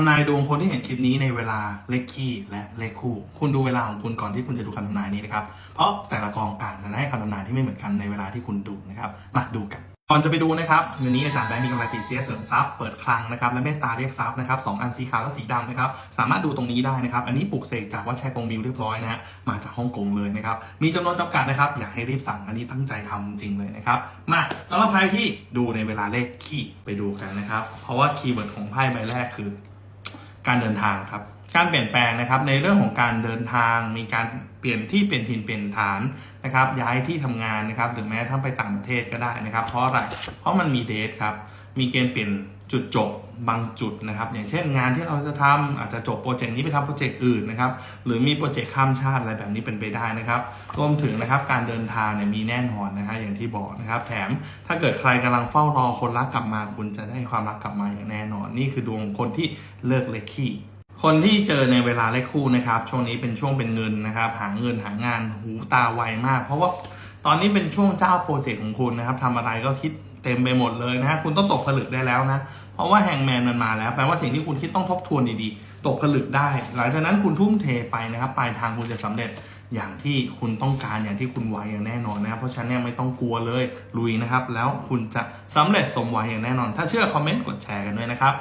ทำนายดวงคนที่เห็นคลิปนี้ในเวลาเลขคี่และเลขคู่ คุณดูเวลาของคุณก่อนที่คุณจะดูคำทำนายนี้นะครับ เพราะแต่ละกองอาจจะได้คำทำนายที่ไม่เหมือนกันในเวลาที่คุณดูนะครับมาดูกัน ก่อนจะไปดูนะครับวันนี้อาจารย์แบงค์มีกำไรสีเสียเสริมทรัพย์เปิดคลังนะครับและเมตตาเรียกทรัพย์นะครับสองอันสีขาวและสีดำนะครับสามารถดูตรงนี้ได้นะครับ อันนี้ปลูกเสกจากวัดชัยกงมิวเรียบร้อยนะฮะมาจากฮ่องกงเลยนะครับมีจำนวนจำกัดนะครับอยากให้รีบสั่งอันนี้ตั้งใจทำจริงเลยนะครับมาสำหรับใครที่ดูในเวลาเลขคี่ไปดูกันนะครับเพราะว่าคีย์เวิร์ดของไพ่ใบแรกคือ การเดินทางครับ การเปลี่ยนแปลงนะครับในเรื่องของการเดินทาง มีการเปลี่ยนที่เปลี่ยนถิ่นเปลี่ยนฐานนะครับ ย้ายที่ทำงานนะครับ หรือแม้ทั้งไปต่างประเทศก็ได้นะครับ เพราะอะไร เพราะมันมีเดทครับ มีเกณฑ์เปลี่ยนจุดจบบางจุดนะครับ อย่างเช่นงานที่เราจะทำอาจจะจบโปรเจกต์นี้ไปทำโปรเจกต์อื่นนะครับ หรือมีโปรเจกต์ข้ามชาติอะไรแบบนี้เป็นไปได้นะครับ รวมถึงนะครับการเดินทางเนี่ยมีแน่นอนนะฮะอย่างที่บอกนะครับ แถมถ้าเกิดใครกำลังเฝ้ารอคนรักกลับมา คุณจะได้ความรักกลับมาอย่างแน่นอน นี่คือดวงคนที่เลิกเลขขี้ คนที่เจอในเวลาเลขคู่นะครับ ช่วงนี้เป็นช่วงเป็นเงินนะครับ หาเงินหางานหูตาไวมาก เพราะว่าตอนนี้เป็นช่วงเจ้าโปรเจกต์ของคุณนะครับทำอะไรก็คิดเต็มไปหมดเลยนะฮะคุณต้องตกผลึกได้แล้วนะ เพราะว่าแฮงแมนมันมาแล้วแปลว่าสิ่งที่คุณคิดต้องทบทวนดีๆ ตกผลึกได้ หลังจากนั้นคุณทุ่มเทไปนะครับปลายทางคุณจะสำเร็จอย่างที่คุณต้องการอย่างที่คุณไวอย่างแน่นอนนะครับเพราะฉะนั้นไม่ต้องกลัวเลยลุยนะครับ แล้วคุณจะสำเร็จสมหวังอย่างแน่นอน ถ้าเชื่อคอมเมนต์กดแชร์กันด้วยนะครับ